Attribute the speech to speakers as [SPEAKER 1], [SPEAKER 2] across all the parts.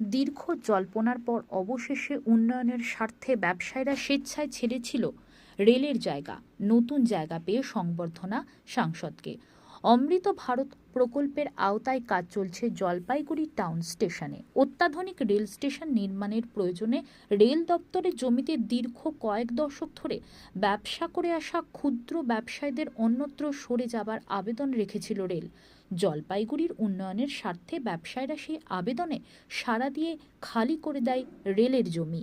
[SPEAKER 1] দীর্ঘ জল্পনার পর অবশেষে উন্নয়নের স্বার্থে ব্যবসায়ীরা স্বেচ্ছায় ছেড়েছিল রেলের জায়গা, নতুন জায়গা পেয়ে সংবর্ধনা সাংসদকে। অমৃত ভারত প্রকল্পের আওতায় কাজ চলছে জলপাইগুড়ি টাউন স্টেশনে। অত্যাধুনিক রেল স্টেশন নির্মাণের প্রয়োজনে রেল দপ্তরের জমিতে দীর্ঘ কয়েক দশক ধরে ব্যবসা করে আসা ক্ষুদ্র ব্যবসায়ীদের অন্যত্র সরে যাবার আবেদন রেখেছিল রেল। জলপাইগুড়ির উন্নয়নের স্বার্থে ব্যবসায়ীরা সেই আবেদনে সাড়া দিয়ে খালি করে দেয় রেলের জমি।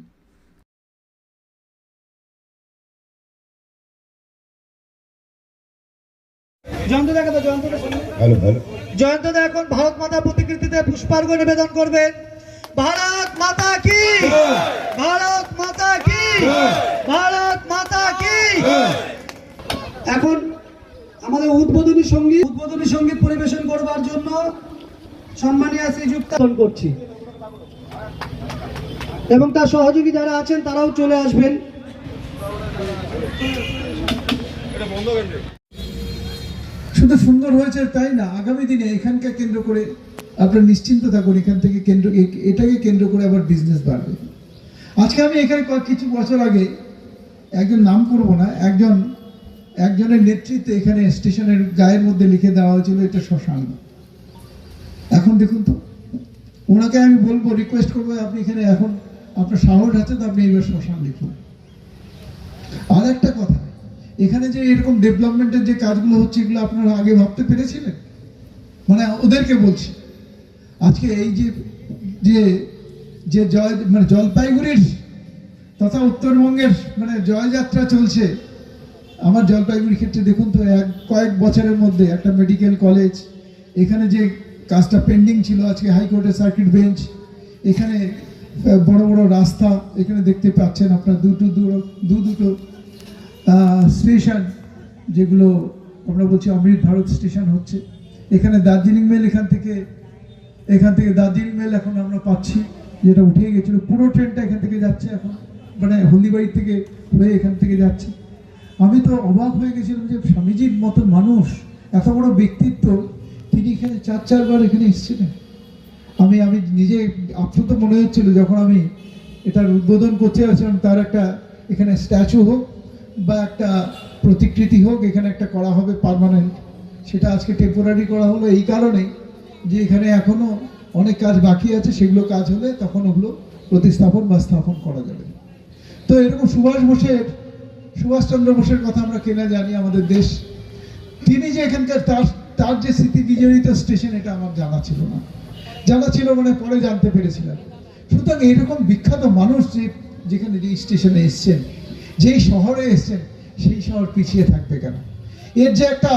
[SPEAKER 2] জয়ন্তদা কথা জয়ন্তদা।
[SPEAKER 3] ভালো ভালো।
[SPEAKER 2] জয়ন্তদা এখন ভারত মাতা প্রতিকৃতিতে পুষ্পার্ঘ নিবেদন করবেন। ভারত মাতা কি? ভারত মাতা কি? ভারত মাতা কি? এখন আমাদের উদ্বোধনী সংগীত উদ্বোধনী সংগীত পরিবেশন করবার জন্য সম্মানীয় শ্রীযুক্ত করছি। এবং তার সহযোগী যারা আছেন তারাও চলে আসবেন।
[SPEAKER 4] শুধু সুন্দর হয়েছে তাই না? আগামী দিনে এখানকে কেন্দ্র করে আপনারা নিশ্চিন্ত থাকুন, এখান থেকে কেন্দ্র এটাকে কেন্দ্র করে আবার বিজনেস বাড়বে। আজকে আমি এখানে কিছু বছর আগে একজন নাম করব না, একজন, একজনের নেতৃত্বে এখানে স্টেশনের গায়ের মধ্যে লিখে দেওয়া হয়েছিল, এটা শ্মশান এখন দেখুন তো, ওনাকে আমি বলব রিকোয়েস্ট করব, আপনি এখানে এখন আপনার সাহস আছে তো আপনি এবার শ্মশান লিখুন। আর একটা কথা এখানে যে এরকম ডেভেলপমেন্টের যে কাজগুলো হচ্ছে, এগুলো আপনারা আগে ভাবতে পেরেছিলেন? মানে ওদেরকে বলছি। আজকে এই যে যে যে জয় মানে জলপাইগুড়ির তথা উত্তরবঙ্গের মানে জয়যাত্রা চলছে, আমার জলপাইগুড়ির ক্ষেত্রে দেখুন তো, এক, কয়েক বছরের মধ্যে একটা মেডিকেল কলেজ এখানে যে কাজটা পেন্ডিং ছিল আজকে হাইকোর্টের সার্কিট বেঞ্চ এখানে বড় বড় রাস্তা এখানে দেখতে পাচ্ছেন আপনার দুটো দু, দুটো স্টেশন, যেগুলো আমরা বলছি অমৃত ভারত স্টেশন হচ্ছে। এখানে দার্জিলিং মেল এখান থেকে এখান থেকে দার্জিলিং মেল এখন আমরা পাচ্ছি, যেটা উঠে গেছিল। পুরো ট্রেনটা এখান থেকে যাচ্ছে এখন মানে হলদিবাড়ি থেকে হয়ে এখান থেকে যাচ্ছে। আমি তো অবাক হয়ে গেছিলাম যে স্বামীজির মতো মানুষ, এত বড় ব্যক্তিত্ব, তিনি এখানে চার, চারবার এখানে এসেছিলেন। আমি আমি নিজে আপ্লুত মনে হচ্ছিল যখন আমি এটার উদ্বোধন করতে যাচ্ছিলাম, তার একটা এখানে স্ট্যাচু হোক বা একটা প্রতিকৃতি হোক, এখানে একটা করা হবে পার্মানেন্ট সেটা আজকে টেম্পোরারি করা হলো এই কারণেই যে এখানে এখনও অনেক কাজ বাকি আছে, সেগুলো কাজ হলে তখন ওগুলো প্রতিস্থাপন বা স্থাপন করা যাবে। তো এরকম সুভাষ বোসের সুভাষচন্দ্র বোসের কথা আমরা কেনা জানি আমাদের দেশ। তিনি যে এখানকার তার তার যে স্মৃতি বিজড়িত স্টেশন এটা আমার জানা ছিল না। জানা ছিল মানে পরে জানতে পেরেছিলাম। সুতরাং এরকম বিখ্যাত মানুষ যে, যেখানে যে স্টেশনে এসছেন যেই শহরে এসছেন, সেই শহর পিছিয়ে থাকবে কেন? এর যে একটা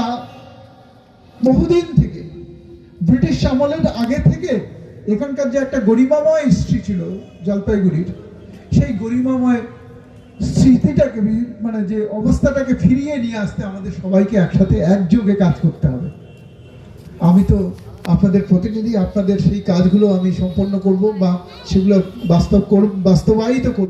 [SPEAKER 4] বহুদিন থেকে ব্রিটিশ আমলের আগে থেকে এখানকার যে একটা গরিমাময় হিস্ট্রি ছিল, জলপাইগুড়ির, সেই গরিমাময় স্মৃতিটাকে মানে যে অবস্থাটাকে ফিরিয়ে নিয়ে আসতে আমাদের সবাইকে একসাথে একযোগে কাজ করতে হবে। আমি তো আপনাদের প্রতিনিধি, আপনাদের সেই কাজগুলো আমি সম্পন্ন করব বা সেগুলো বাস্তব বাস্তবায়িত করব।